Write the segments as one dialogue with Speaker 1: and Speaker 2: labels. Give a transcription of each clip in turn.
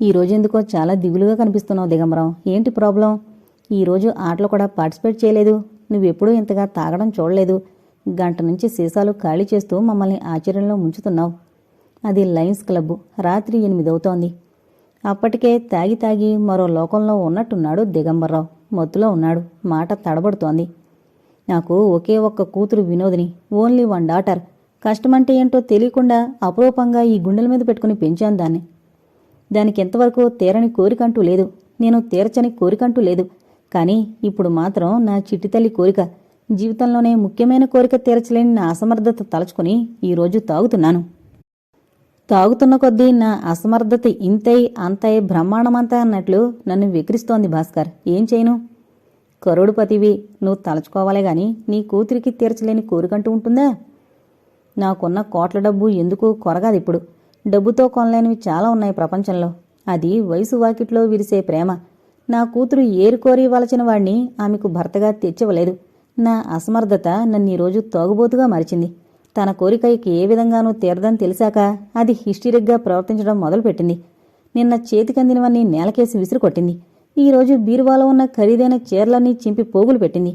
Speaker 1: ఈ రోజు ఎందుకో చాలా దిగులుగా కనిపిస్తున్నావు దిగంబరం. ఏంటి ప్రాబ్లం? ఈరోజు ఆటలు ఆటలో కూడా పార్టిసిపేట్ చేయలేదు. నువ్వెప్పుడూ ఇంతగా తాగడం చూడలేదు. గంట నుంచి సీసాలు ఖాళీ చేస్తూ మమ్మల్ని ఆశ్చర్యంలో ముంచుతున్నావు. అది లయన్స్ క్లబ్ రాత్రి ఎనిమిదవుతోంది. అప్పటికే తాగి తాగి మరో లోకంలో ఉన్నట్టున్నాడు దిగంబర్రావు మత్తులో ఉన్నాడు. మాట తడబడుతోంది. నాకు ఒకే ఒక్క కూతురు వినోదిని ఓన్లీ వన్ డాటర్. కష్టమంటే ఏంటో తెలియకుండా అపరూపంగా ఈ గుండెల మీద పెట్టుకుని పెంచాను దాన్ని. దానికి ఎంతవరకు తీరని కోరికంటూ లేదు. నేను తీర్చని కోరికంటూ లేదు. కానీ ఇప్పుడు మాత్రం నా చిట్టి తల్లి కోరిక జీవితంలోనే ముఖ్యమైన కోరిక తీర్చలేని నా అసమర్థత తలుచుకుని ఈరోజు తాగుతున్నాను. తాగుతున్న కొద్దీ నా అసమర్థత ఇంతై అంతై బ్రహ్మాండమంతా అన్నట్లు నన్ను వికరిస్తోంది భాస్కర్. ఏం చేయను? కరోడుపతివి నువ్వు తలుచుకోవాలే గాని నీ కూతురికి తీర్చలేని కోరికంటూ ఉంటుందా? నాకున్న కోట్ల డబ్బు ఎందుకు కొరగాదిప్పుడు? ఇప్పుడు డబ్బుతో కొనలేనివి చాలా ఉన్నాయి ప్రపంచంలో. అది వయసు వాకిట్లో విరిసే ప్రేమ. నా కూతురు ఏరుకోరి వలచిన వాణ్ణి ఆమెకు భర్తగా తెచ్చివ్వలేదు. నా అసమర్థత నన్ను ఈరోజు తోగుబోతుగా మరిచింది. తన కోరికకి ఏ విధంగానూ తీరదని తెలిసాక అది హిస్టరిక్గా ప్రవర్తించడం మొదలుపెట్టింది. నిన్న చేతికందినవన్నీ నేలకేసి విసురుకొట్టింది. ఈరోజు బీరువాలో ఉన్న ఖరీదైన చీరలన్నీ చింపి పోగులు పెట్టింది.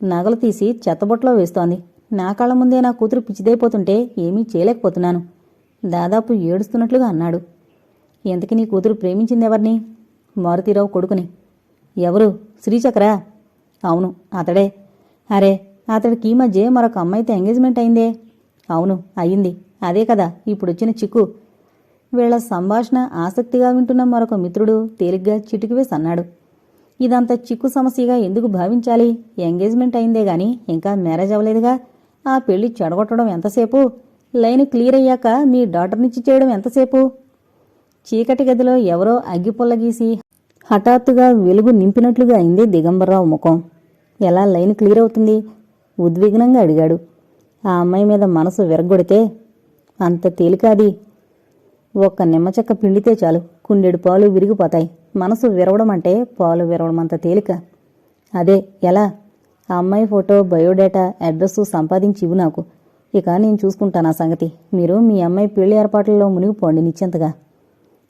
Speaker 1: నగలు తీసి చెత్తబొట్లో వేస్తోంది. నా కళ్ళ ముందే నా కూతురు పిచ్చిదైపోతుంటే ఏమీ చేయలేకపోతున్నాను. దాదాపు ఏడుస్తున్నట్లుగా అన్నాడు. ఎంతకి నీ కూతురు ప్రేమించిందెవర్ని మారుతీరావు కొడుకుని. ఎవరు? శ్రీచక్రా? అవును అతడే. అరే అతడికి ఈ మధ్య మరొక అమ్మాయితో ఎంగేజ్మెంట్ అయిందే. అవును అయింది అదే కదా ఇప్పుడొచ్చిన చిక్కు. వీళ్ళ సంభాషణ ఆసక్తిగా వింటున్న మరొక మిత్రుడు తేలిగ్గా చిటికివేసి అన్నాడు ఇదంతా చిక్కు సమస్యగా ఎందుకు భావించాలి? ఎంగేజ్మెంట్ అయిందే గాని ఇంకా మ్యారేజ్ అవ్వలేదుగా? ఆ పెళ్ళి చెడగొట్టడం ఎంతసేపు? లైన్ క్లియర్ అయ్యాక మీ డాటర్నిచ్చి చేయడం ఎంతసేపు? చీకటి గదిలో ఎవరో అగ్గిపుల్ల గీసి హఠాత్తుగా వెలుగు నింపినట్లుగా అయింది దిగంబరరావు ముఖం. ఎలా లైన్ క్లియర్ అవుతుంది? ఉద్విగ్నంగా అడిగాడు. ఆ అమ్మాయి మీద మనసు విరగొడితే అంత తేలిక అది. ఒక్క నిమ్మచెక్క పిండితే చాలు. కుండెడు పాలు విరిగిపోతాయి. మనసు విరవడం అంటే పాలు విరవడం అంత తేలిక. అదే ఎలా? ఆ అమ్మాయి ఫోటో బయోడేటా అడ్రస్సు సంపాదించి ఇవ్వు నాకు. ఇక నేను చూసుకుంటాను ఆ సంగతి? మీరు మీ అమ్మాయి పెళ్ళి ఏర్పాట్లలో మునిగిపోండి నిశ్చింతగా.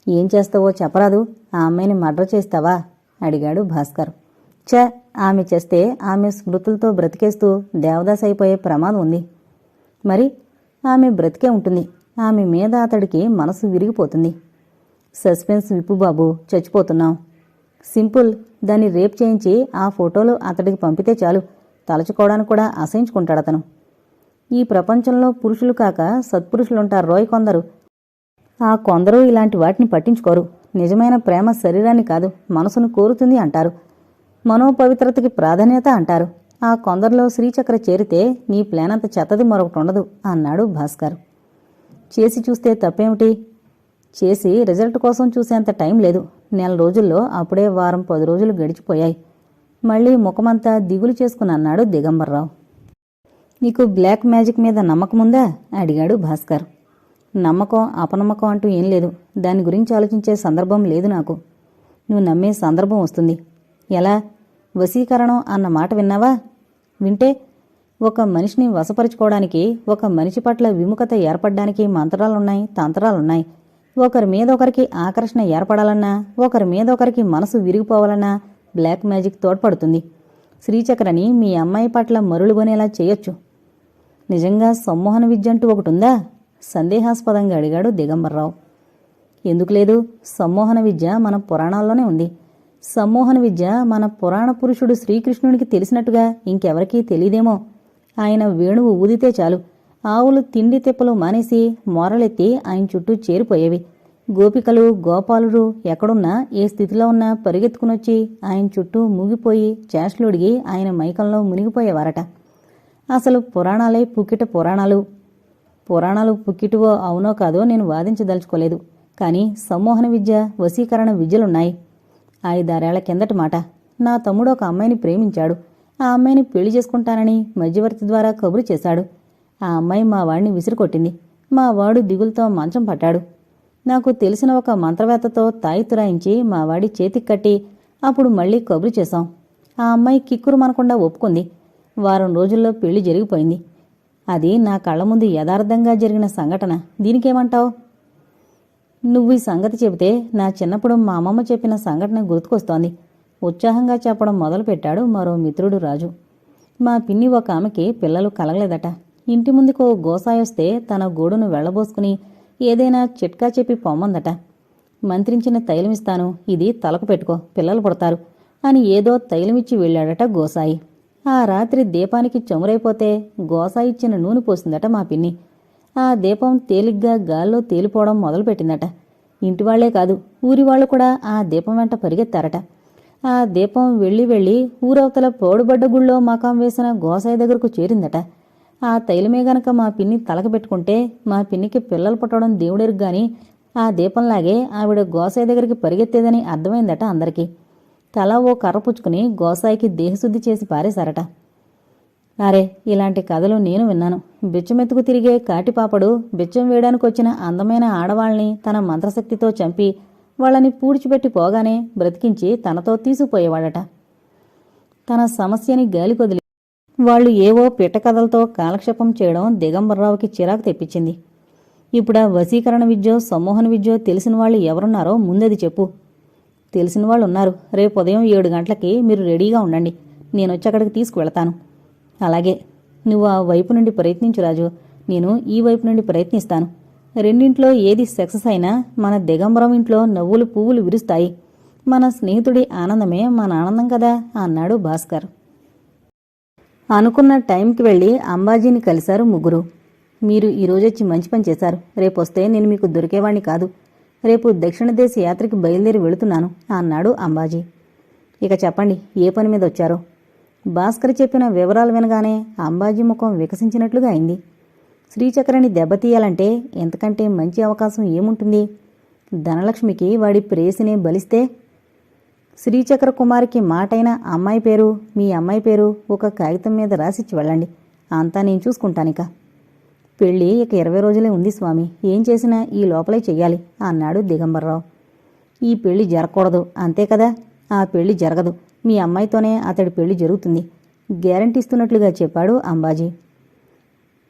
Speaker 1: ఏం చేస్తావో చెప్పరాదు. ఆ అమ్మాయిని మర్డర్ చేస్తావా? అడిగాడు భాస్కర్. ఛ ఆమె చేస్తే ఆమె స్మృతులతో బ్రతికేస్తూ దేవదాస్ అయిపోయే ప్రమాదం ఉంది. మరి ఆమె బ్రతికే ఉంటుంది. ఆమె మీద అతడికి మనసు విరిగిపోతుంది. సస్పెన్స్ విప్పు బాబు చచ్చిపోతున్నాం. సింపుల్ దాన్ని రేప్ చేయించి ఆ ఫోటోలు అతడికి పంపితే చాలు. తలచుకోవడానికి కూడా అసహించుకుంటాడు అతను. ఈ ప్రపంచంలో పురుషులు కాక సత్పురుషులుంటారు రోయ్ కొందరు. ఆ కొందరు ఇలాంటి వాటిని పట్టించుకోరు. నిజమైన ప్రేమ శరీరాన్ని కాదు మనసును కోరుతుంది అంటారు. మనోపవిత్రతకి ప్రాధాన్యత అంటారు. ఆ కొందరిలో శ్రీచక్ర చేరితే నీ ప్లాన్ అంత చెత్తది మరొకటి ఉండదు అన్నాడు భాస్కర్. చేసి చూస్తే తప్పేమిటి? చేసి రిజల్ట్ కోసం చూసేంత టైం లేదు. నెల రోజుల్లో అప్పుడే వారం పది రోజులు గడిచిపోయాయి. మళ్ళీ ముఖమంతా దిగులు చేసుకుని అన్నాడు దిగంబర్రావు. నీకు బ్లాక్ మ్యాజిక్ మీద నమ్మకం ఉందా? అడిగాడు భాస్కర్. నమ్మకం అపనమ్మకం అంటూ ఏం లేదు. దాని గురించి ఆలోచించే సందర్భం లేదు నాకు. నువ్వు నమ్మే సందర్భం వస్తుంది. ఎలా? వశీకరణం అన్న మాట విన్నావా? వింటే ఒక మనిషిని వశపరుచుకోవడానికి ఒక మనిషి పట్ల విముఖత ఏర్పడడానికి మంత్రాలున్నాయి తంత్రాలున్నాయి. ఒకరి మీద ఒకరికి ఆకర్షణ ఏర్పడాలన్నా ఒకరి మీద ఒకరికి మనసు విరిగిపోవాలన్నా బ్లాక్ మ్యాజిక్ తోడ్పడుతుంది. శ్రీచక్రని మీ అమ్మాయి పట్ల మరులుగొనేలా చేయొచ్చు. నిజంగా సమ్మోహన విద్య అంటూ ఒకటి ఉందా సందేహాస్పదంగా అడిగాడు దిగంబర్రావు. ఎందుకు లేదు? సమ్మోహన విద్య మన పురాణాల్లోనే ఉంది. సమ్మోహన విద్య మన పురాణ పురుషుడు శ్రీకృష్ణునికి తెలిసినట్టుగా ఇంకెవరికీ తెలియదేమో ఆయన వేణువు ఊదితే చాలు. ఆవులు తిండి తిప్పలు మానేసి మొరలెత్తి ఆయన చుట్టూ చేరిపోయేవి. గోపికలు గోపాలుడు ఎక్కడున్నా ఏ స్థితిలో ఉన్నా పరిగెత్తుకునొచ్చి ఆయన చుట్టూ మూగిపోయి చేష్టలుడిగి ఆయన మైకంలో మునిగిపోయేవారట. అసలు పురాణాలే పుక్కిట పురాణాలు. పురాణాలు పుక్కిటివో అవునో కాదో నేను వాదించదలుచుకోలేదు. కానీ సమ్మోహన విద్య వశీకరణ విద్యలున్నాయి. ఐదారేళ్ళ కిందటి మాట. నా తమ్ముడు ఒక అమ్మాయిని ప్రేమించాడు. ఆ అమ్మాయిని పెళ్ళి చేసుకుంటానని మధ్యవర్తి ద్వారా కబురు చేశాడు. ఆ అమ్మాయి మా వాడిని విసిరికొట్టింది. మా వాడు దిగులతో మంచం పట్టాడు. నాకు తెలిసిన ఒక మంత్రవేత్తతో తాయితురాయించి మా వాడి చేతికి కట్టి అప్పుడు మళ్ళీ కబురు చేశాం. ఆ అమ్మాయి కిక్కురు మనకుండా ఒప్పుకుంది. వారం రోజుల్లో పెళ్ళి జరిగిపోయింది. అది నా కళ్ళ ముందు యథార్థంగా జరిగిన సంఘటన. దీనికేమంటావు? నువ్వు ఈ సంగతి చెబితే నా చిన్నప్పుడు మా అమ్మమ్మ చెప్పిన సంఘటన గుర్తుకొస్తోంది. ఉత్సాహంగా చెప్పడం మొదలుపెట్టాడు మరో మిత్రుడు రాజు. మా పిన్ని ఒక ఆమెకి పిల్లలు కలగలేదట. ఇంటి ముందుకు ఓ గోసాయి వస్తే తన గూడును వెళ్ళబోసుకుని ఏదైనా చిట్కా చెప్పి పొమ్మందట. మంత్రించిన తైలమిస్తాను. ఇది తలకు పెట్టుకో. పిల్లలు పుడతారు. అని ఏదో తైలమిచ్చి వెళ్ళాడట గోసాయి. ఆ రాత్రి దీపానికి చమురైపోతే గోసాయి ఇచ్చిన నూనె పోసిందట మా పిన్ని. ఆ దీపం తేలిగ్గా గాల్లో తేలిపోవడం మొదలుపెట్టిందట. ఇంటివాళ్ళే కాదు ఊరి వాళ్ళు కూడా ఆ దీపం వెంట పరిగెత్తారట. ఆ దీపం వెళ్ళి వెళ్ళి ఊరవతల పోడుబడ్డ గుళ్ళో మకాం వేసిన గోసాయి దగ్గరకు చేరిందట. ఆ తైలమే గనక మా పిన్ని తలకబెట్టుకుంటే మా పిన్నికి పిల్లలు పుట్టడం దేవుడెరుగు గాని ఆ దీపంలాగే ఆవిడ గోసాయి దగ్గరికి పరిగెత్తేదని అర్థమైందట అందరికీ. తల ఓ కర్ర పుచ్చుకుని గోసాయికి దేహశుద్ధి చేసి పారేశారట. అరే ఇలాంటి కథలు నేను విన్నాను. బిచ్చమెత్తుకు తిరిగే కాటిపాపడు బిచ్చం వేయడానికి వచ్చిన అందమైన ఆడవాళ్ళని తన మంత్రశక్తితో చంపి వాళ్ళని పూడ్చిపెట్టి పోగానే బ్రతికించి తనతో తీసుకుపోయేవాడట. తన సమస్యని గాలికొదిలి వాళ్ళు ఏవో పిట్టకథలతో కాలక్షేపం చేయడం దిగంబరరావుకి చిరాకు తెప్పించింది. ఇప్పుడా వశీకరణ విద్యో సమ్మోహన విద్యో తెలిసిన వాళ్ళు ఎవరున్నారో ముందది చెప్పు. తెలిసిన వాళ్ళు ఉన్నారు. రేపు ఉదయం ఏడు గంటలకి మీరు రెడీగా ఉండండి. నేను వచ్చి అక్కడికి తీసుకువెళతాను. అలాగే నువ్వు ఆ వైపు నుండి ప్రయత్నించు రాజు. నేను ఈ వైపు నుండి ప్రయత్నిస్తాను. రెండింట్లో ఏది సక్సెస్ అయినా మన దిగంబరం ఇంట్లో నవ్వులు పువ్వులు విరుస్తాయి. మన స్నేహితుడి ఆనందమే మన ఆనందం కదా అన్నాడు భాస్కర్. అనుకున్న టైంకి వెళ్ళి అంబాజీని కలిశారు ముగ్గురు. మీరు ఈరోజొచ్చి మంచి పని చేశారు. రేపొస్తే నేను మీకు దొరికేవాణ్ణి కాదు. రేపు దక్షిణ దేశ యాత్రకి బయలుదేరి వెళుతున్నాను అన్నాడు అంబాజీ. ఇక చెప్పండి ఏ పని మీద వచ్చారో? భాస్కర్ చెప్పిన వివరాలు వినగానే అంబాజీ ముఖం వికసించినట్లుగా అయింది. శ్రీచక్రని దెబ్బతీయాలంటే ఎంతకంటే మంచి అవకాశం ఏముంటుంది? ధనలక్ష్మికి వాడి ప్రేసిని బలిస్తే? శ్రీచక్ర కుమారికి మాటైన అమ్మాయి పేరు మీ అమ్మాయి పేరు ఒక కాగితం మీద రాసిచ్చి వెళ్ళండి. అంతా నేను చూసుకుంటానిక. పెళ్ళి ఇక ఇరవై రోజులే ఉంది స్వామి. ఏం చేసినా ఈ లోపలే చెయ్యాలి అన్నాడు దిగంబర్రావు. ఈ పెళ్ళి జరగకూడదు. అంతే కదా? ఆ పెళ్ళి జరగదు. మీ అమ్మాయితోనే అతడి పెళ్ళి జరుగుతుంది. గ్యారంటీ ఇస్తున్నట్లుగా చెప్పాడు అంబాజీ.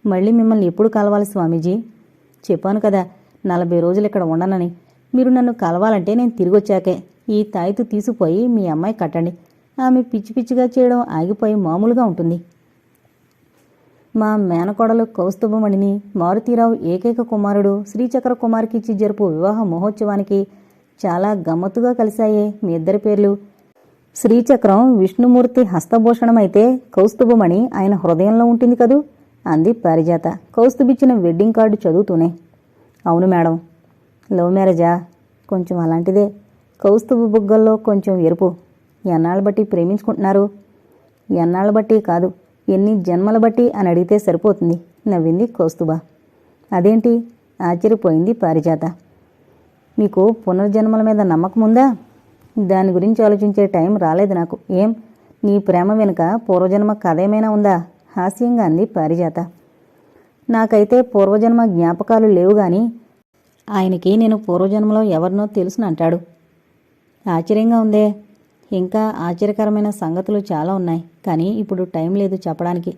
Speaker 1: మళ్ళీ మిమ్మల్ని ఎప్పుడు కలవాలి స్వామీజీ? చెప్పాను కదా నలభై రోజులు ఇక్కడ ఉండనని. మీరు నన్ను కలవాలంటే నేను తిరిగొచ్చాకే. ఈ తాయితు తీసుకుపోయి మీ అమ్మాయి కట్టండి. ఆమె పిచ్చి పిచ్చిగా చేయడం ఆగిపోయి మామూలుగా ఉంటుంది. మా మేనకోడలు కౌస్తుభమణిని మారుతీరావు ఏకైక కుమారుడు శ్రీచక్ర కుమార్కిచ్చి జరుపు వివాహ మహోత్సవానికి చాలా గమ్మత్తుగా కలిశాయే మీ ఇద్దరి పేర్లు. శ్రీచక్రం విష్ణుమూర్తి హస్తభూషణమైతే కౌస్తుభమణి ఆయన హృదయంలో ఉంటుంది కదూ? అంది పారిజాత. కౌస్తుభిచ్చిన వెడ్డింగ్ కార్డు చదువుతూనే. అవును మేడం. లవ్ మ్యారేజా? కొంచెం అలాంటిదే. కౌస్తుభ బుగ్గల్లో కొంచెం ఎరుపు. ఎన్నాళ్ళ బట్టి ప్రేమించుకుంటున్నారు? ఎన్నాళ్ళ బట్టి కాదు. ఎన్ని జన్మల బట్టి అని అడిగితే సరిపోతుంది నవ్వింది కోస్తుబా. అదేంటి? ఆశ్చర్యపోయింది పారిజాత. మీకు పునర్జన్మల మీద నమ్మకం ఉందా? దాని గురించి ఆలోచించే టైం రాలేదు నాకు. ఏం? నీ ప్రేమ వెనుక పూర్వజన్మ కథ ఏమైనా ఉందా? హాస్యంగా అంది పారిజాత. నాకైతే పూర్వజన్మ జ్ఞాపకాలు లేవు గాని ఆయనకి నేను పూర్వజన్మలో ఎవరినో తెలుసునంటాడు ఆశ్చర్యంగా ఉందే? ఇంకా ఆశ్చర్యకరమైన సంగతులు చాలా ఉన్నాయి కానీ ఇప్పుడు టైం లేదు చెప్పడానికి.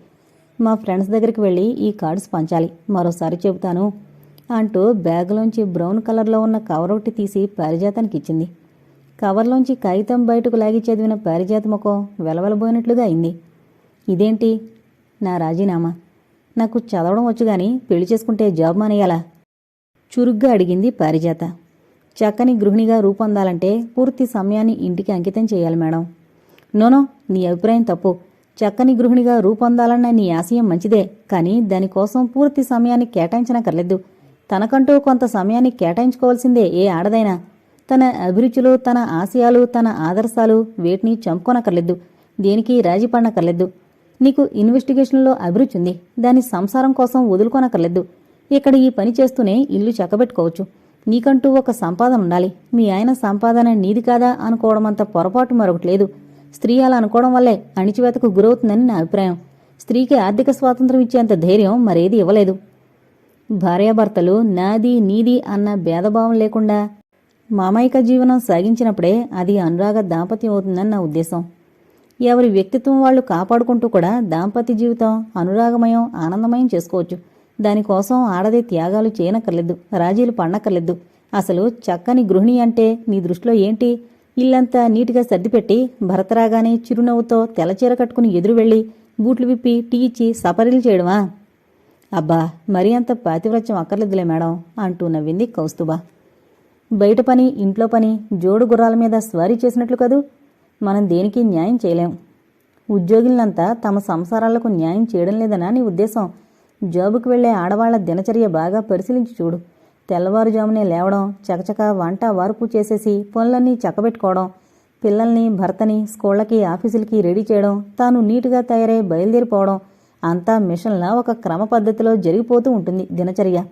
Speaker 1: మా ఫ్రెండ్స్ దగ్గరికి వెళ్ళి ఈ కార్డ్స్ పంచాలి. మరోసారి చెబుతాను అంటూ బ్యాగ్లోంచి బ్రౌన్ కలర్లో ఉన్న కవర్ ఒకటి తీసి పారిజాతానికి ఇచ్చింది. కవర్లోంచి కాగితం బయటకు లాగి చదివిన పారిజాత ముఖం వెలవెలబోయినట్లుగా అయింది. ఇదేంటి? నా రాజీనామా? నాకు చదవడం వచ్చు కానీ పెళ్ళి చేసుకుంటే జాబ్ మానేయాలా? చురుగ్గా అడిగింది పారిజాత. చక్కని గృహిణిగా రూపొందాలంటే పూర్తి సమయాన్ని ఇంటికి అంకితం చేయాలి మేడం. నోనో నీ అభిప్రాయం తప్పు. చక్కని గృహిణిగా రూపొందాలన్న నీ ఆశయం మంచిదే కానీ దానికోసం పూర్తి సమయాన్ని కేటాయించనక్కర్లేదు. తనకంటూ కొంత సమయాన్ని కేటాయించుకోవాల్సిందే ఏ ఆడదైనా. తన అభిరుచులు తన ఆశయాలు తన ఆదర్శాలు వేటిని చంపుకోనక్కర్లేదు. దేనికి రాజీ పడనక్కర్లేదు. నీకు ఇన్వెస్టిగేషన్లో అభిరుచి ఉంది. దాని సంసారం కోసం వదులుకోనక్కర్లేదు. ఇక్కడ ఈ పని చేస్తూనే ఇల్లు చక్కబెట్టుకోవచ్చు. నీకంటూ ఒక సంపాదన ఉండాలి. మీ ఆయన సంపాదన నీది కాదా అనుకోవడమంత పొరపాటు మరొకటి లేదు. స్త్రీ అలా అనుకోవడం వల్లే అణిచివేతకు గురవుతుందని నా అభిప్రాయం. స్త్రీకి ఆర్థిక స్వాతంత్రం ఇచ్చేంత ధైర్యం మరేది ఇవ్వలేదు. భార్యాభర్తలు నాది నీది అన్న భేదభావం లేకుండా మామైక జీవనం సాగించినప్పుడే అది అనురాగ దాంపత్యం అవుతుందని నా ఉద్దేశం. ఎవరి వ్యక్తిత్వం వాళ్ళు కాపాడుకుంటూ కూడా దాంపత్య జీవితం అనురాగమయం ఆనందమయం చేసుకోవచ్చు. దానికోసం ఆడది త్యాగాలు చేయనక్కర్లేదు రాజీలు పడనక్కర్లేదు. అసలు చక్కని గృహిణి అంటే నీ దృష్టిలో ఏంటి? ఇల్లంతా నీటిగా సర్దిపెట్టి భరత రాగానే చిరునవ్వుతో తెల్లచీర కట్టుకుని ఎదురు వెళ్ళి బూట్లు విప్పి టీ ఇచ్చి సపరీలు చేయడమా? అబ్బా మరీ అంత పాతివ్రత్యం అక్కర్లేదులే మేడం అంటూ నవ్వింది కౌస్తుబా బయట పని ఇంట్లో పని జోడు గుర్రాల మీద స్వారీ చేసినట్లు కదూ? మనం దేనికి న్యాయం చేయలేం. ఉద్యోగులంతా తమ సంసారాలకు న్యాయం చేయడం లేదనా నీ ఉద్దేశం? జాబుకు వెళ్ళే ఆడవాళ్ళ దినచర్య బాగా పరిశీలించి చూడు. తెల్లవారుజామునే లేవడం చకచక వంట వార్పు చేసేసి పనులన్నీ చక్కబెట్టుకోవడం పిల్లల్ని భర్తని స్కూళ్ళకి ఆఫీసులకి రెడీ చేయడం తాను నీటుగా తయారై బయలుదేరిపోవడం అంతా మిషన్లా ఒక క్రమ పద్ధతిలో జరిగిపోతూ ఉంటుంది దినచర్య.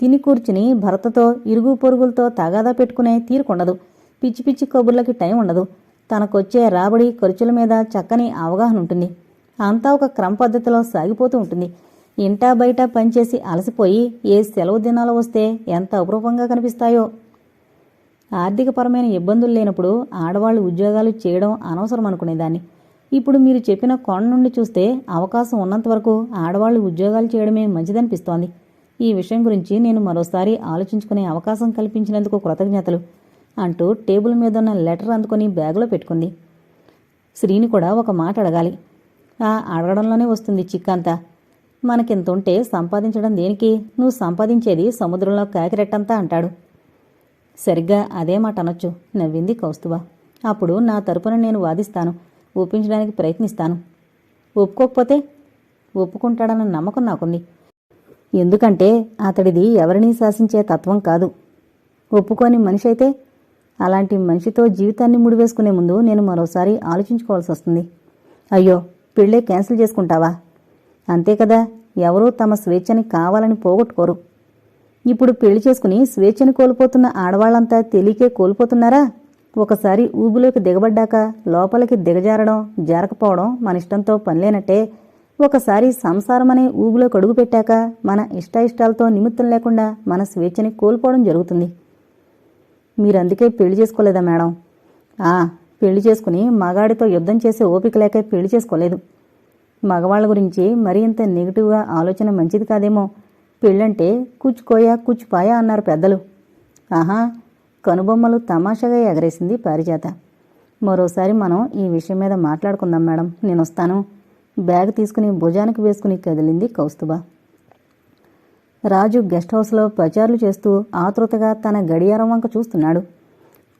Speaker 1: తిని కూర్చుని భర్తతో ఇరుగు పొరుగులతో తగాదా పెట్టుకునే తీరుకుండదు. పిచ్చి పిచ్చి కబుర్లకి టైం ఉండదు. తనకొచ్చే రాబడి ఖర్చుల మీద చక్కని అవగాహన ఉంటుంది. అంతా ఒక క్రమ పద్ధతిలో సాగిపోతూ ఉంటుంది. ఇంటా బయట పనిచేసి అలసిపోయి ఏ సెలవు దినాలు వస్తే ఎంత అపురూపంగా కనిపిస్తాయో. ఆర్థికపరమైన ఇబ్బందులు లేనప్పుడు ఆడవాళ్ళు ఉద్యోగాలు చేయడం అనవసరం అనుకునేదాన్ని. ఇప్పుడు మీరు చెప్పిన కోణ నుండి చూస్తే అవకాశం ఉన్నంత వరకు ఆడవాళ్ళు ఉద్యోగాలు చేయడమే మంచిదనిపిస్తోంది. ఈ విషయం గురించి నేను మరోసారి ఆలోచించుకునే అవకాశం కల్పించినందుకు కృతజ్ఞతలు అంటూ టేబుల్ మీద ఉన్న లెటర్ అందుకొని బ్యాగులో పెట్టుకుంది. శ్రీని కూడా ఒక మాట అడగాలి. ఆ అడగడంలోనే వస్తుంది చిక్కంతా. మనకింతుంటే సంపాదించడం దేనికి? నువ్వు సంపాదించేది సముద్రంలో కాకిరెట్టంతా అంటాడు. సరిగ్గా అదే మాట అనొచ్చు నవ్వింది కౌస్తువ అప్పుడు నా తరపున నేను వాదిస్తాను ఒప్పించడానికి ప్రయత్నిస్తాను. ఒప్పుకోకపోతే ఒప్పుకుంటాడన్న నమ్మకం నాకుంది. ఎందుకంటే అతడిది ఎవరినీ శాసించే తత్వం కాదు. ఒప్పుకోని మనిషి అయితే అలాంటి మనిషితో జీవితాన్ని ముడివేసుకునే ముందు నేను మరోసారి ఆలోచించుకోవాల్సి వస్తుంది అయ్యో పెళ్ళే క్యాన్సిల్ చేసుకుంటావా? అంతే కదా? ఎవరూ తమ స్వేచ్ఛని కావాలని పోగొట్టుకోరు. ఇప్పుడు పెళ్ళి చేసుకుని స్వేచ్ఛని కోల్పోతున్న ఆడవాళ్ళంతా తెలియకే కోల్పోతున్నారా? ఒకసారి ఊబులోకి దిగబడ్డాక లోపలికి దిగజారడం జారకపోవడం మన ఇష్టంతో పనిలేనట్టే. ఒకసారి సంసారం ఊబులోకి అడుగుపెట్టాక మన ఇష్టాయిష్టాలతో నిమిత్తం లేకుండా మన స్వేచ్ఛని కోల్పోవడం జరుగుతుంది. మీరందుకే పెళ్ళి చేసుకోలేదా మేడం? ఆ పెళ్ళి చేసుకుని మగాడితో యుద్ధం చేసే ఓపిక లేక పెళ్ళి చేసుకోలేదు. మగవాళ్ళ గురించి మరింత ఇంత నెగిటివ్గా ఆలోచన మంచిది కాదేమో. పెళ్ళంటే కూచుకోయా కూచుపాయా అన్నారు పెద్దలు. ఆహా కనుబొమ్మలు తమాషాగా ఎగరేసింది పారిజాత. మరోసారి మనం ఈ విషయం మీద మాట్లాడుకుందాం మేడం. నేను వస్తాను. బ్యాగ్ తీసుకుని భుజానికి వేసుకుని కదిలింది కౌస్తుభ. రాజు గెస్ట్ హౌస్లో ప్రచారాలు చేస్తూ ఆతృతగా తన గడియారం వంక చూస్తున్నాడు.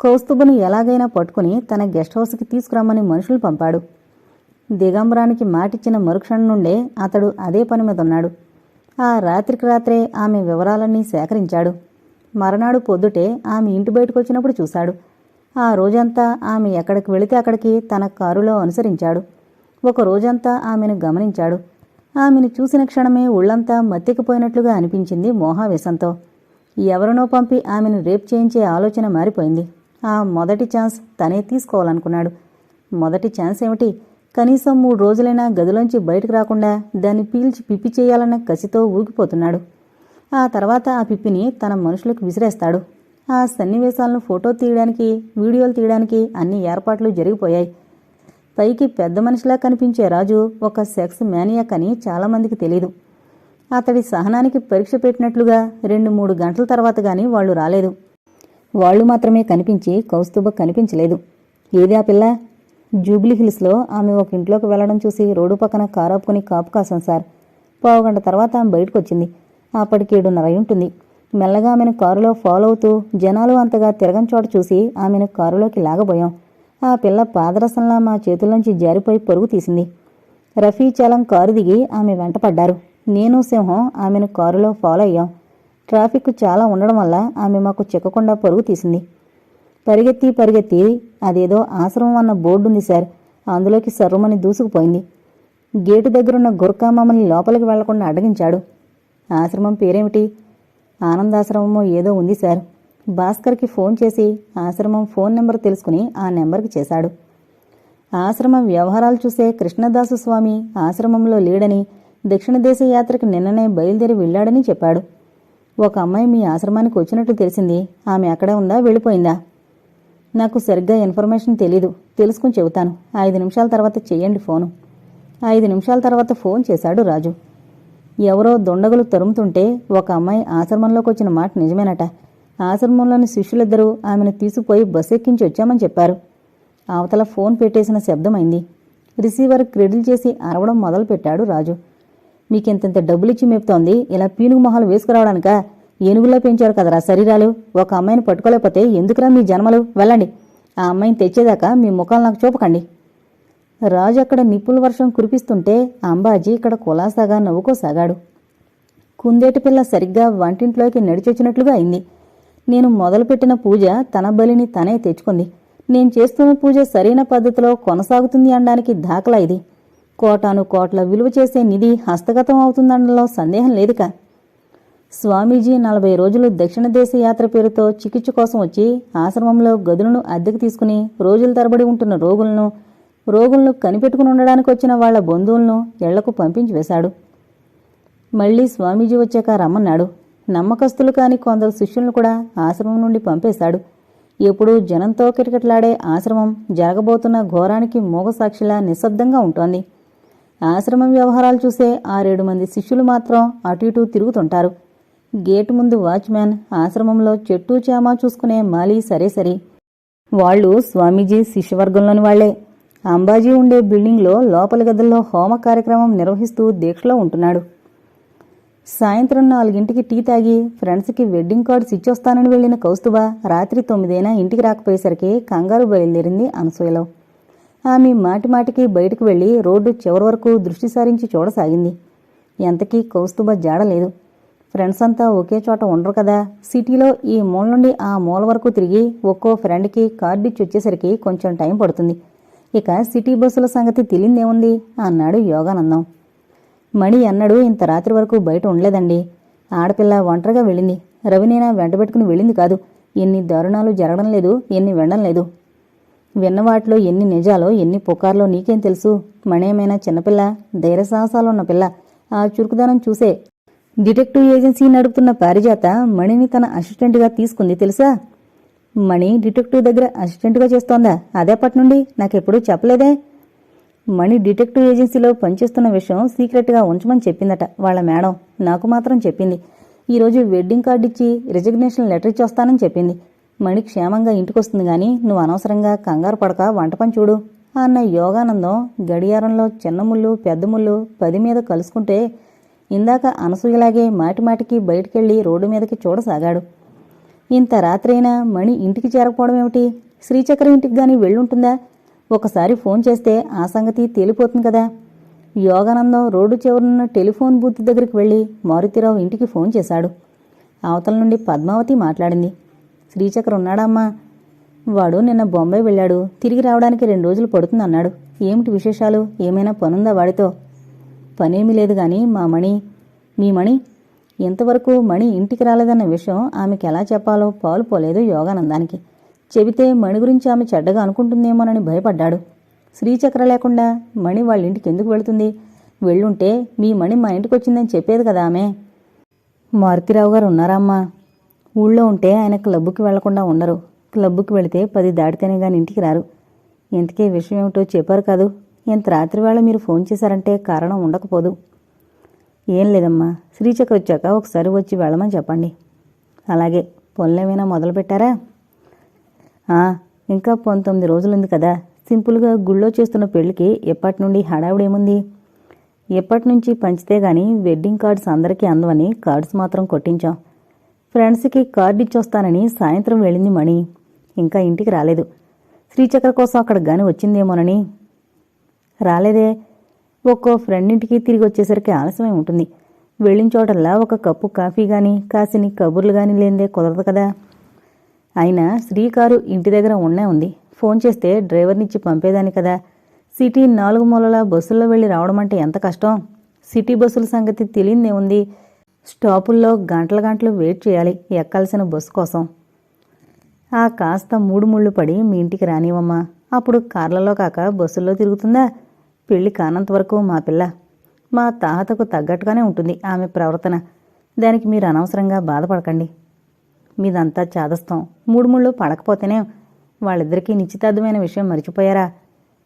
Speaker 1: కౌస్తుభను ఎలాగైనా పట్టుకుని తన గెస్ట్ హౌస్కి తీసుకురమ్మని మనుషులు పంపాడు. దిగంబరానికి మాటిచ్చిన మరుక్షణం నుండే అతడు అదే పని మీద ఉన్నాడు. ఆ రాత్రికి రాత్రే ఆమె వివరాలన్నీ సేకరించాడు. మరనాడు పొద్దుటే ఆమె ఇంటి బయటకు వచ్చినప్పుడు చూశాడు. ఆ రోజంతా ఆమె ఎక్కడికి వెళితే అక్కడికి తన కారులో అనుసరించాడు. ఒక రోజంతా ఆమెను గమనించాడు. ఆమెను చూసిన క్షణమే ఒళ్ళంతా మత్తెక్కిపోయినట్లుగా అనిపించింది మోహావేశంతో. ఎవరినో పంపి ఆమెను రేప్ చేయించే ఆలోచన మారిపోయింది. ఆ మొదటి ఛాన్స్ తనే తీసుకోవాలనుకున్నాడు. మొదటి ఛాన్స్ ఏమిటి? కనీసం మూడు రోజులైనా గదిలోంచి బయటకు రాకుండా దాన్ని పీల్చి పిప్పి చేయాలన్న కసితో ఊగిపోతున్నాడు. ఆ తర్వాత ఆ పిప్పిని తన మనుషులకు విసిరేస్తాడు. ఆ సన్నివేశాలను ఫోటో తీయడానికి వీడియోలు తీయడానికి అన్ని ఏర్పాట్లు జరిగిపోయాయి. పైకి పెద్ద మనిషిలా కనిపించే రాజు ఒక సెక్స్ మ్యానియాక్ అని చాలామందికి తెలీదు. అతడి సహనానికి పరీక్ష పెట్టినట్లుగా రెండు మూడు గంటల తర్వాత గాని వాళ్ళు రాలేదు. వాళ్ళు మాత్రమే కనిపించి కౌస్తుభ కనిపించలేదు. ఏది ఆ పిల్ల? జూబ్లీ హిల్స్లో ఆమె ఒక ఇంట్లోకి వెళ్ళడం చూసి రోడ్డు పక్కన కారాపుకుని కాపు కాసాం సార్. పావుగంట తర్వాత ఆమె బయటకు వచ్చింది అప్పటికి ఏడున్నర ఉంటుంది. మెల్లగా ఆమెను కారులో ఫాలో అవుతూ జనాలు అంతగా తిరగని చోట చూసి ఆమెను కారులోకి లాగబోయాం. ఆ పిల్ల పాదరసంలా మా చేతుల్లోంచి జారిపోయి పరుగు తీసింది. రఫీ చలం కారు దిగి ఆమె వెంటపడ్డారు నేను సింహం ఆమెను కారులో ఫాలో అయ్యాం. ట్రాఫిక్ చాలా ఉండడం వల్ల ఆమె మాకు చిక్కకుండా పరుగు తీసింది. పరిగెత్తి పరిగెత్తి అదేదో ఆశ్రమం అన్న బోర్డు ఉంది సార్. అందులోకి సర్రుమని దూసుకుపోయింది. గేటు దగ్గరున్న గుర్కా మమ్మల్ని లోపలికి వెళ్ళకుండా అడ్డగించాడు. ఆశ్రమం పేరేమిటి? ఆనందాశ్రమమో ఏదో ఉంది సార్. భాస్కర్కి ఫోన్ చేసి ఆశ్రమం ఫోన్ నెంబర్ తెలుసుకుని ఆ నెంబర్కి చేశాడు. ఆశ్రమం వ్యవహారాలు చూసే కృష్ణదాసు స్వామి ఆశ్రమంలో లేడని దక్షిణ దేశ యాత్రకు నిన్ననే బయలుదేరి వెళ్ళాడని చెప్పాడు. ఒక అమ్మాయి మీ ఆశ్రమానికి వచ్చినట్టు తెలిసింది. ఆమె అక్కడే ఉందా? వెళ్ళిపోయిందా? నాకు సరిగ్గా ఇన్ఫర్మేషన్ తెలీదు. తెలుసుకుని చెబుతాను. ఐదు నిమిషాల తర్వాత చేయండి ఫోను. ఐదు నిమిషాల తర్వాత ఫోన్ చేశాడు రాజు. ఎవరో దొండగులు తరుముతుంటే ఒక అమ్మాయి ఆశ్రమంలోకి వచ్చిన మాట నిజమేనట. ఆశ్రమంలోని శిష్యులిద్దరూ ఆమెను తీసుకుపోయి బస్ ఎక్కించి వచ్చామని చెప్పారు. అవతల ఫోన్ పెట్టేసిన శబ్దమైంది. రిసీవర్ క్రెడిల్ చేసి అరవడం మొదలుపెట్టాడు రాజు. మీకింతంత డబ్బులిచ్చి మేపుతోంది. ఇలా పీనుగు మొహాలు వేసుకురావడానికా? ఏనుగుల్లో పెంచారు కదరా శరీరాలు. ఒక అమ్మాయిని పట్టుకోలేకపోతే ఎందుకురా మీ జన్మలు? వెళ్ళండి. ఆ అమ్మాయిని తెచ్చేదాకా మీ ముఖాలు నాకు చూపకండి. రాజు అక్కడ నిప్పుల వర్షం కురిపిస్తుంటే అంబాజీ ఇక్కడ కులాసాగా నవ్వుకోసాగాడు. కుందేటి పిల్ల సరిగ్గా వంటింట్లోకి నడిచొచ్చినట్లుగా అయింది. నేను మొదలుపెట్టిన పూజ తన బలిని తనే తెచ్చుకుంది. నేను చేస్తున్న పూజ సరైన పద్ధతిలో కొనసాగుతుంది అనడానికి దాఖలా ఇది. కోటాను కోట్ల విలువ చేసే నిధి హస్తగతం అవుతుందనడంలో సందేహం లేదుగా స్వామీజీ నలభై రోజులు దక్షిణ దేశ యాత్ర పేరుతో చికిత్స కోసం వచ్చి ఆశ్రమంలో గదులను అద్దెకు తీసుకుని రోజుల తరబడి ఉంటున్న రోగులను రోగులను కనిపెట్టుకుని ఉండడానికి వచ్చిన వాళ్ళ బంధువులను ఇళ్ళకు పంపించి వేశాడు. మళ్ళీ స్వామీజీ వచ్చాక రమ్మన్నాడు. నమ్మకస్తులు కాని కొందరు శిష్యులను కూడా ఆశ్రమం నుండి పంపేశాడు. ఎప్పుడూ జనంతో కిటకిటలాడే ఆశ్రమం జరగబోతున్న ఘోరానికి మూగసాక్షిలా నిశ్శబ్దంగా ఉంటోంది. ఆశ్రమం వ్యవహారాలు చూసే ఆరేడు మంది శిష్యులు మాత్రం అటు ఇటు తిరుగుతుంటారు. గేటు ముందు వాచ్మ్యాన్ ఆశ్రమంలో చెట్టు చామా చూసుకునే మాలి సరే సరి. వాళ్ళు స్వామీజీ శిష్యవర్గంలోని వాళ్ళే. అంబాజీ ఉండే బిల్డింగ్లో లోపల గదుల్లో హోమ కార్యక్రమం నిర్వహిస్తూ దీక్షలో ఉంటున్నాడు. సాయంత్రం నాలుగింటికి టీ తాగి ఫ్రెండ్స్కి వెడ్డింగ్ కార్డ్స్ ఇచ్చొస్తానని వెళ్ళిన కౌస్తుభ రాత్రి తొమ్మిదైనా ఇంటికి రాకపోయేసరికి కంగారు బయలుదేరింది అనసూయలో. ఆమె మాటిమాటికి బయటకు వెళ్ళి రోడ్డు చివరి వరకు దృష్టి సారించి చూడసాగింది. ఎంతకీ కౌస్తుభ జాడలేదు. ఫ్రెండ్స్ అంతా ఒకే చోట ఉండరు కదా. సిటీలో ఈ మూల నుండి ఆ మూల వరకు తిరిగి ఒక్కో ఫ్రెండ్కి కార్డు ఇచ్చి వచ్చేసరికి కొంచెం టైం పడుతుంది. ఇక సిటీ బస్సుల సంగతి తెలియదేముంది? అన్నాడు యోగానందం. మణి అన్నాడు ఇంత రాత్రి వరకు బయట ఉండలేదండి. ఆడపిల్ల ఒంటరిగా వెళ్ళింది. రవినేనా వెంటబెట్టుకుని వెళ్ళింది కాదు. ఎన్ని దారుణాలు జరగడం లేదు ఎన్ని వినడం లేదు. విన్నవాటిలో ఎన్ని నిజాలో ఎన్ని పుకార్లో నీకేం తెలుసు? మణేమైనా చిన్నపిల్ల ధైర్య సాహసాలు ఉన్న పిల్ల ఆ చురుకుదనం చూసే డిటెక్టివ్ ఏజెన్సీ నడుపుతున్న పారిజాత మణిని తన అసిస్టెంట్గా తీసుకుంది తెలుసా? మణి డిటెక్టివ్ దగ్గర అసిస్టెంట్గా చేస్తోందా? అదేపటి నుండి నాకెప్పుడూ చెప్పలేదే. మణి డిటెక్టివ్ ఏజెన్సీలో పనిచేస్తున్న విషయం సీక్రెట్గా ఉంచమని చెప్పిందట వాళ్ళ మేడం. నాకు మాత్రం చెప్పింది. ఈరోజు వెడ్డింగ్ కార్డు ఇచ్చి రిజగ్నేషన్ లెటర్ ఇచ్చి వస్తానని చెప్పింది. మణి క్షేమంగా ఇంటికొస్తుంది గాని నువ్వు అనవసరంగా కంగారు పడక వంట పని చూడు. అన్న యోగానందం గడియారంలో చిన్న ముళ్ళు పెద్ద ముళ్ళు పది మీద కలుసుకుంటే ఇందాక అనసూయలాగే మాటిమాటికి బయటికెళ్ళి రోడ్డు మీదకి చూడసాగాడు. ఇంత రాత్రైనా మణి ఇంటికి చేరకపోవడం ఏమిటి? శ్రీచక్ర ఇంటికి గాని వెళ్ళుంటుందా? ఒకసారి ఫోన్ చేస్తే ఆ సంగతి తేలిపోతుంది కదా. యోగానందం రోడ్డు చివరనున్న టెలిఫోన్ బూత్ దగ్గరికి వెళ్ళి మారుతిరావు ఇంటికి ఫోన్ చేశాడు. అవతల నుండి పద్మావతి మాట్లాడింది. శ్రీచక్ర ఉన్నాడమ్మా వాడు నిన్న బొంబాయి వెళ్ళాడు. తిరిగి రావడానికి రెండు రోజులు పడుతుందన్నాడు. ఏమిటి విశేషాలు? ఏమైనా పనుందా వాడితో? పనేమీ లేదు గాని మా మణి. మీ మణి ఇంతవరకు మణి ఇంటికి రాలేదన్న విషయం ఆమెకి ఎలా చెప్పాలో పాలు పోలేదు యోగానందానికి. చెబితే మణి గురించి ఆమె చెడ్డగా అనుకుంటుందేమోనని భయపడ్డాడు. శ్రీచక్ర లేకుండా మణి వాళ్ళ ఇంటికి ఎందుకు వెళుతుంది? వెళ్ళుంటే మీ మణి మా ఇంటికి వచ్చిందని చెప్పేది కదా ఆమె. మారుతిరావు గారు ఉన్నారమ్మా ఊళ్ళో ఉంటే ఆయన క్లబ్బుకి వెళ్ళకుండా ఉండరు. క్లబ్బుకి వెళితే పది దాటితేనే గాని ఇంటికి రారు. ఇంతకీ విషయం ఏమిటో చెప్పారు కాదు. ఇంత రాత్రివేళ మీరు ఫోన్ చేశారంటే కారణం ఉండకపోదు. ఏం లేదమ్మా శ్రీచక్ర వచ్చాక ఒకసారి వచ్చి వెళ్ళమని చెప్పండి. అలాగే పనులేమైనా మొదలు పెట్టారా? ఇంకా పంతొమ్మిది రోజులుంది కదా సింపుల్గా గుళ్ళో చేస్తున్న పెళ్ళికి ఎప్పటి నుండి హడావుడేముంది ఎప్పటి నుంచి పంచితే గాని వెడ్డింగ్ కార్డ్స్ అందరికీ అందవని కార్డ్స్ మాత్రం కొట్టించాం. ఫ్రెండ్స్కి కార్డు ఇచ్చొస్తానని సాయంత్రం వెళ్ళింది మణి. ఇంకా ఇంటికి రాలేదు. శ్రీచక్ర కోసం అక్కడ గాని వచ్చిందేమోనని రాలేదే. ఒక్కో ఫ్రెండ్ ఇంటికి తిరిగి వచ్చేసరికి ఆలస్యమై ఉంటుంది. వెళ్ళిన చోటల్లా ఒక కప్పు కాఫీ గాని కాసిని కబుర్లు గాని లేనిదే కుదరదు కదా. అయినా శ్రీకారు ఇంటి దగ్గర ఉన్నే ఉంది. ఫోన్ చేస్తే డ్రైవర్నిచ్చి పంపేదాని కదా. సిటీ నాలుగు మూలల బస్సుల్లో వెళ్ళి రావడం అంటే ఎంత కష్టం? సిటీ బస్సుల సంగతి తెలియదే ఉంది. స్టాపుల్లో గంటల గంటలు వెయిట్ చేయాలి ఎక్కాల్సిన బస్సు కోసం. ఆ కాస్త మూడు ముళ్ళు పడి మీ ఇంటికి రానివమ్మా అప్పుడు కార్లలో కాక బస్సుల్లో తిరుగుతుందా? పెళ్ళి కానంత వరకు మా పిల్ల మా తాహతకు తగ్గట్టుగానే ఉంటుంది ఆమె ప్రవర్తన. దానికి మీరు అనవసరంగా బాధపడకండి. మీదంతా చాదస్తాం. మూడు ముళ్ళు పడకపోతేనే వాళ్ళిద్దరికీ నిశ్చితార్థమైన విషయం మర్చిపోయారా?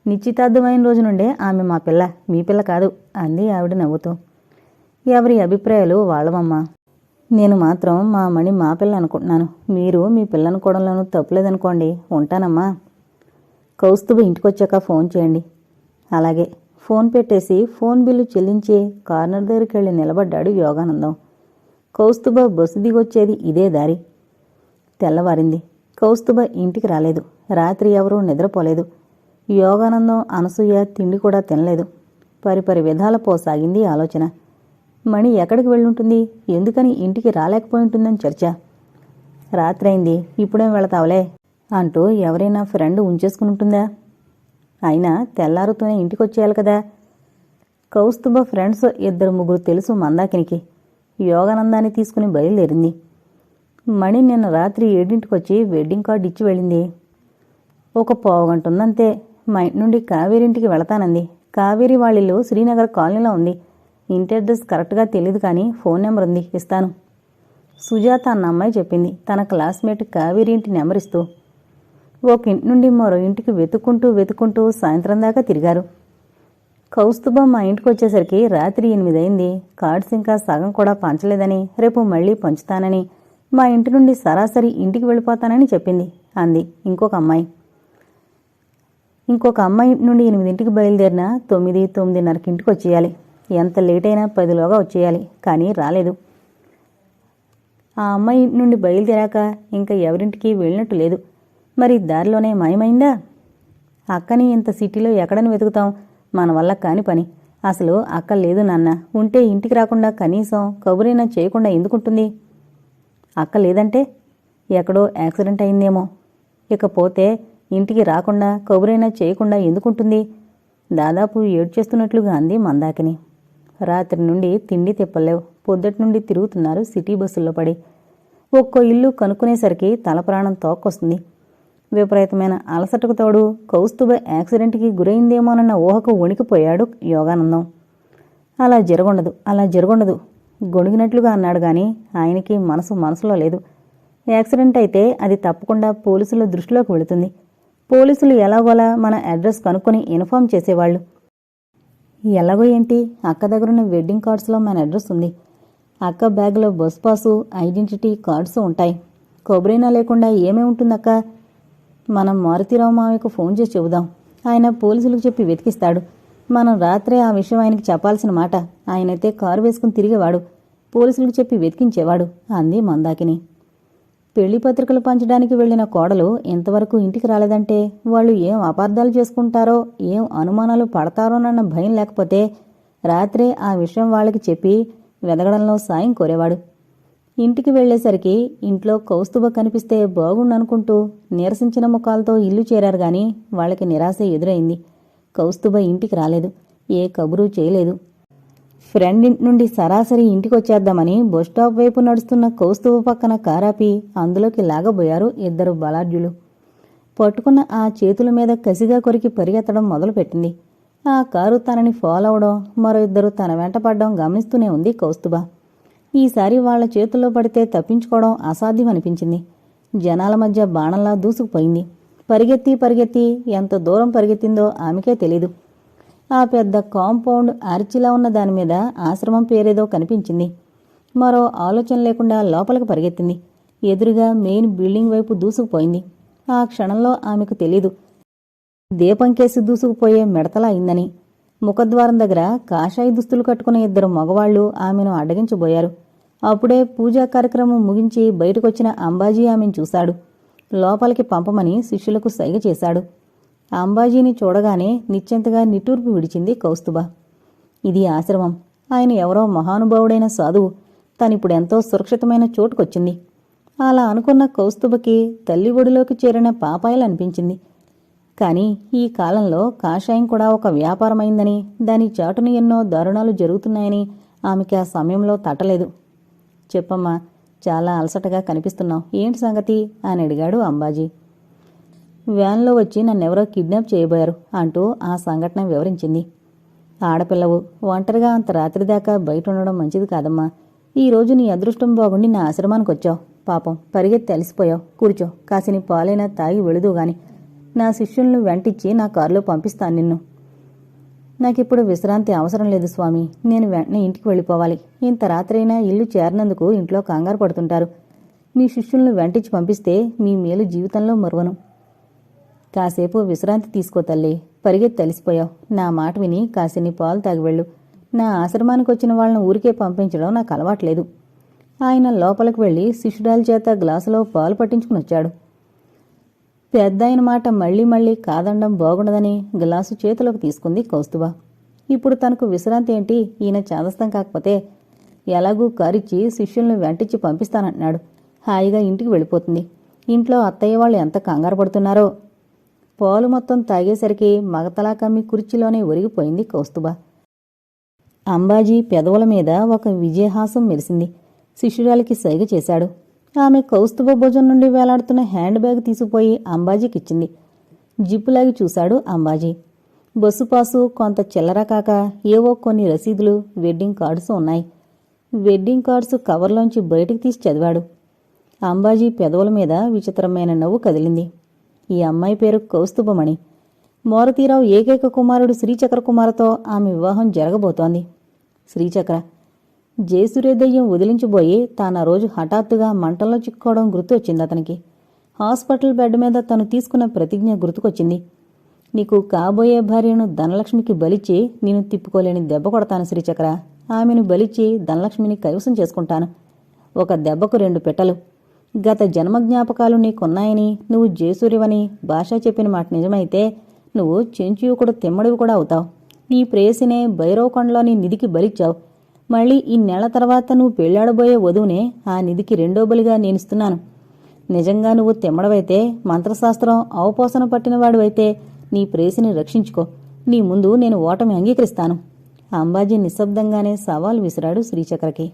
Speaker 1: నిశ్చితార్థమైన రోజు నుండే ఆమె మా పిల్ల మీ పిల్ల కాదు అంది ఆవిడ నవ్వుతూ. ఎవరి అభిప్రాయాలు వాళ్ళవమ్మా? నేను మాత్రం మా మణి మా పిల్ల అనుకుంటున్నాను. మీరు మీ పిల్లనుకోవడంలోనూ తప్పులేదనుకోండి ఉంటానమ్మా. కౌస్తుభ ఇంటికొచ్చాక ఫోన్ చేయండి. అలాగే ఫోన్ పెట్టేసి ఫోన్ బిల్లు చెల్లించే కార్నర్ దగ్గరికి వెళ్ళి నిలబడ్డాడు యోగానందం. కౌస్తుభ బస్సు దిగొచ్చేది ఇదే దారి. తెల్లవారింది. కౌస్తుభ ఇంటికి రాలేదు. రాత్రి ఎవరూ నిద్రపోలేదు. యోగానందం అనసూయ తిండి కూడా తినలేదు. పరిపరి విధాల పోసాగింది ఆలోచన. మణి ఎక్కడికి వెళ్ళుంటుంది? ఎందుకని ఇంటికి రాలేకపోయి ఉంటుందని చర్చ. రాత్రైంది. ఇప్పుడేం వెళతావులే? అంటూ ఎవరైనా ఫ్రెండ్ ఉంచేసుకుని ఉంటుందా అయినా తెల్లారుతూనే ఇంటికి వచ్చేయాలి కదా. కౌస్తుభ ఫ్రెండ్స్ ఇద్దరు ముగ్గురు తెలుసు మందాకినికి. యోగానందాన్ని తీసుకుని బయలుదేరింది. మణి నిన్న రాత్రి ఏడింటికి వచ్చి వెడ్డింగ్ కార్డు ఇచ్చి వెళ్ళింది. ఒక పావుగంట ఉందంతే మా ఇంటి నుండి కావేరి ఇంటికి వెళతానంది. కావేరి వాళ్ళిల్లు శ్రీనగర్ కాలనీలో ఉంది. ఇంటి అడ్రస్ కరెక్ట్గా తెలియదు కానీ ఫోన్ నెంబర్ ఉంది. ఇస్తాను. సుజాత అన్న అమ్మాయి చెప్పింది. తన క్లాస్మేట్ కావేరి ఇంటి నెంబర్ ఇస్తూ. ఒక ఇంటి నుండి మరో ఇంటికి వెతుక్కుంటూ వెతుక్కుంటూ సాయంత్రం దాకా తిరిగారు. కౌస్తుభ మా ఇంటికి వచ్చేసరికి రాత్రి ఎనిమిది అయింది కార్డ్స్ ఇంకా సగం కూడా పంచలేదని రేపు మళ్ళీ పంచుతానని మా ఇంటి నుండి సరాసరి ఇంటికి వెళ్ళిపోతానని చెప్పింది అంది ఇంకొక అమ్మాయి. ఇంకొక అమ్మాయి నుండి ఎనిమిదింటికి బయలుదేరిన తొమ్మిది తొమ్మిదిన్నరకి ఇంటికి వచ్చేయాలి. ఎంత లేట్ అయినా పదిలోగా వచ్చేయాలి కానీ రాలేదు. ఆ అమ్మాయి ఇంటి నుండి బయలుదేరాక ఇంకా ఎవరింటికి వెళ్ళినట్టు లేదు. మరి దారిలోనే మాయమైందా? అక్కని ఇంత సిటీలో ఎక్కడని వెతుకుతాం? మన వల్ల కాని పని. అసలు అక్క లేదు నాన్న. ఉంటే ఇంటికి రాకుండా కనీసం కబురైనా చేయకుండా ఎందుకుంటుంది? అక్క లేదంటే? ఎక్కడో యాక్సిడెంట్ అయిందేమో. ఇకపోతే ఇంటికి రాకుండా కబురైనా చేయకుండా ఎందుకుంటుంది? దాదాపు ఏడ్చేస్తున్నట్లుగా అంది మందాకిని. రాత్రి నుండి తిండి తిప్పలేవు. పొద్దుటి నుండి తిరుగుతున్నారు సిటీ బస్సుల్లో పడి. ఒక్కో ఇల్లు కనుక్కునేసరికి తల ప్రాణం తోక్కొస్తుంది. విపరీతమైన అలసటకు తోడు కౌస్తుభ యాక్సిడెంట్కి గురైందేమోనన్న ఊహకు వణికిపోయాడు యోగానందం. అలా జరగండదు అలా జరగండదు. గొణిగినట్లుగా అన్నాడు కానీ ఆయనకి మనసు మనసులో లేదు. యాక్సిడెంట్ అయితే అది తప్పకుండా పోలీసుల దృష్టిలోకి వెళుతుంది. పోలీసులు ఎలాగోలా మన అడ్రస్ కనుక్కొని ఇన్ఫామ్ చేసేవాళ్ళు. ఎలాగో ఏంటి? అక్క దగ్గరున్న వెడ్డింగ్ కార్డ్స్లో మన అడ్రస్ ఉంది. అక్క బ్యాగ్లో బస్ పాసు ఐడెంటిటీ కార్డ్స్ ఉంటాయి. కొబ్బరినా లేకుండా ఏమేమి ఉంటుందక్క? మనం మారుతిరావు మామయ్యకు ఫోన్ చేసి చెబుదాం. ఆయన పోలీసులకు చెప్పి వెతికిస్తాడు. మనం రాత్రే ఆ విషయం ఆయనకి చెప్పాల్సిన మాట. ఆయనైతే కారు వేసుకుని తిరిగేవాడు. పోలీసులకు చెప్పి వెతికించేవాడు అంది మందాకిని. పెళ్ళి పత్రికలు పంచడానికి వెళ్ళిన కోడలు ఇంతవరకు ఇంటికి రాలేదంటే వాళ్ళు ఏం అపార్థాలు చేసుకుంటారో ఏం అనుమానాలు పడతారోనన్న భయం లేకపోతే రాత్రే ఆ విషయం వాళ్ళకి చెప్పి వెదగడంలో సాయం కోరేవాడు. ఇంటికి వెళ్ళేసరికి ఇంట్లో కౌస్తుభ కనిపిస్తే బాగుండనుకుంటూ నీరసించిన ముఖాలతో ఇల్లు చేరారు గాని వాళ్ళకి నిరాశ ఎదురైంది. కౌస్తుభ ఇంటికి రాలేదు. ఏ కబురు చేయలేదు. ఫ్రెండ్ ఇంటి నుండి సరాసరి ఇంటికి వచ్చేద్దామని బస్టాప్ వైపు నడుస్తున్న కౌస్తుభ పక్కన కారాపి అందులోకి లాగబోయారు ఇద్దరు బలాఢ్యులు. పట్టుకున్న ఆ చేతుల మీద కసిగా కొరికి పరిగెత్తడం మొదలుపెట్టింది. ఆ కారు తనని ఫాలో అవడం మరో ఇద్దరు తన వెంట పడ్డం గమనిస్తూనే ఉంది కౌస్తుభ. ఈసారి వాళ్ళ చేతుల్లో పడితే తప్పించుకోవడం అసాధ్యం అనిపించింది జనాల మధ్య బాణంలా దూసుకుపోయింది. పరిగెత్తి పరిగెత్తి ఎంత దూరం పరిగెత్తిందో ఆమెకే తెలీదు. ఆ పెద్ద కాంపౌండ్ అరిచిలా ఉన్న దాని మీద ఆశ్రమం పేరేదో కనిపించింది. మరో ఆలోచన లేకుండా లోపలికి పరిగెత్తింది. ఎదురుగా మెయిన్ బిల్డింగ్ వైపు దూసుకుపోయింది. ఆ క్షణంలో ఆమెకు తెలీదు. దీపం కేసి దూసుకుపోయే మిడతలా అయిందని. ముఖద్వారం దగ్గర కాషాయ దుస్తులు కట్టుకున్న ఇద్దరు మగవాళ్ళు ఆమెను అడ్డగించబోయారు. అప్పుడే పూజా కార్యక్రమం ముగించి బయటకొచ్చిన అంబాజీ ఆమెను చూశాడు. లోపలికి పంపమని శిష్యులకు సైగ చేశాడు. అంబాజీని చూడగానే నిశ్చింతగా నిట్టూర్పు విడిచింది కౌస్తుభ. ఇది ఆశ్రమం. ఆయన ఎవరో మహానుభావుడైన సాధువు. తనిప్పుడెంతో సురక్షితమైన చోటుకొచ్చింది. అలా అనుకున్న కౌస్తుభకి తల్లి ఒడిలోకి చేరిన పాపాయలనిపించింది. కానీ ఈ కాలంలో కాషాయం కూడా ఒక వ్యాపారమైందని దాని చాటున ఎన్నో దారుణాలు జరుగుతున్నాయని ఆమెకి ఆ సమయంలో తట్టలేదు. చెప్పమ్మా చాలా అలసటగా కనిపిస్తున్నావు. ఏంటి సంగతి? అని అడిగాడు అంబాజీ. వ్యాన్లో వచ్చి నన్నెవరో కిడ్నాప్ చేయబోయారు అంటూ ఆ సంఘటన వివరించింది. ఆడపిల్లవు ఒంటరిగా అంత రాత్రి దాకా బయట ఉండడం మంచిది కాదమ్మా. ఈ రోజు నీ అదృష్టం బాగుండి నా ఆశ్రమానికి వచ్చావు. పాపం పరిగెత్తి అలసిపోయావు. కూర్చో కాసిని పాలైనా తాగి వెళుదు గాని. నా శిష్యులను వెంటిచ్చి నా కారులో పంపిస్తాను నిన్ను. నాకిప్పుడు విశ్రాంతి అవసరం లేదు స్వామి. నేను వెంటనే ఇంటికి వెళ్ళిపోవాలి. ఇంత రాత్రైనా ఇల్లు చేరినందుకు ఇంట్లో కంగారు పడుతుంటారు. మీ శిష్యులను వెంటించి పంపిస్తే మీ మేలు జీవితంలో మరువను. కాసేపు విశ్రాంతి తీసుకో తల్లి. పరిగెత్తి తలిసిపోయావు నా మాట విని కాసిని పాలు తాగివెళ్ళు నా ఆశ్రమానికి వచ్చిన వాళ్ళని ఊరికే పంపించడం నాకు అలవాట్లేదు. ఆయన లోపలికి వెళ్ళి శిష్యురాల చేత గ్లాసులో పాలు పట్టించుకుని వచ్చాడు. పెద్ద మాట మళ్ళీ మళ్ళీ కాదండం బాగుండదని గ్లాసు చేతిలోకి తీసుకుంది కౌస్తుభ. ఇప్పుడు తనకు విశ్రాంతి ఏంటి? ఈయన చాదస్తం కాకపోతే ఎలాగూ కారిచ్చి శిష్యుల్ని వెంటించి పంపిస్తానంటున్నాడు. హాయిగా ఇంటికి వెళ్ళిపోతుంది. ఇంట్లో అత్తయ్య వాళ్ళు ఎంత కంగారు పడుతున్నారో. పాలు మొత్తం తాగేసరికి మగతలా కమ్మి కుర్చీలోనే ఒరిగిపోయింది కౌస్తుభ. అంబాజీ పెదవుల మీద ఒక విజయహాసం మెరిసింది. శిష్యురాలికి సైగ చేశాడు. ఆమె కౌస్తుభ భుజం నుండి వేలాడుతున్న హ్యాండ్ బ్యాగ్ తీసుకుపోయి అంబాజీకి ఇచ్చింది జిప్పులాగి చూశాడు అంబాజీ. బస్సు పాసు కొంత చిల్లర కాక ఏవో కొన్ని రసీదులు వెడ్డింగ్ కార్డ్స్ ఉన్నాయి. వెడ్డింగ్ కార్డ్స్ కవర్లోంచి బయటికి తీసి చదివాడు. అంబాజీ పెదవుల మీద విచిత్రమైన నవ్వు కదిలింది. ఈ అమ్మాయి పేరు కౌస్తుభమణి. మారుతీరావు ఏకైక కుమారుడు శ్రీచక్ర కుమార్తో ఆమె వివాహం జరగబోతోంది. శ్రీచక్ర జయసూర్యోదయం వదిలించిపోయి తాను ఆ రోజు హఠాత్తుగా మంటల్లో చిక్కుకోవడం గుర్తొచ్చింది అతనికి. హాస్పిటల్ బెడ్ మీద తను తీసుకున్న ప్రతిజ్ఞ గుర్తుకొచ్చింది. నీకు కాబోయే భార్యను ధనలక్ష్మికి బలిచి నేను తిప్పుకోలేని దెబ్బ కొడతాను శ్రీచక్ర. ఆమెను బలిచ్చి ధనలక్ష్మిని కైవసం చేసుకుంటాను. ఒక దెబ్బకు రెండు పెట్టలు. గత జన్మ జ్ఞాపకాలు నీకున్నాయని నువ్వు జయసూర్యవని భాష చెప్పిన మాట నిజమైతే నువ్వు చెంచుయుకుడు తిమ్మడివి కూడా అవుతావు. నీ ప్రేయసినే భైరవకొండలోని నిధికి బలిచ్చావు. మళ్ళీ ఈ నెల తర్వాత నువ్వు పెళ్ళాడబోయే వధువునే ఆ నిధికి రెండో బలిగా నేనిస్తున్నాను. నిజంగా నువ్వు తెమ్మడవైతే మంత్రశాస్త్రం అవపోసన పట్టినవాడివైతే నీ ప్రేసిని రక్షించుకో. నీ ముందు నేను ఓటమి అంగీకరిస్తాను. అంబాజీ నిశ్శబ్దంగానే సవాల్ విసిరాడు శ్రీచక్రకి.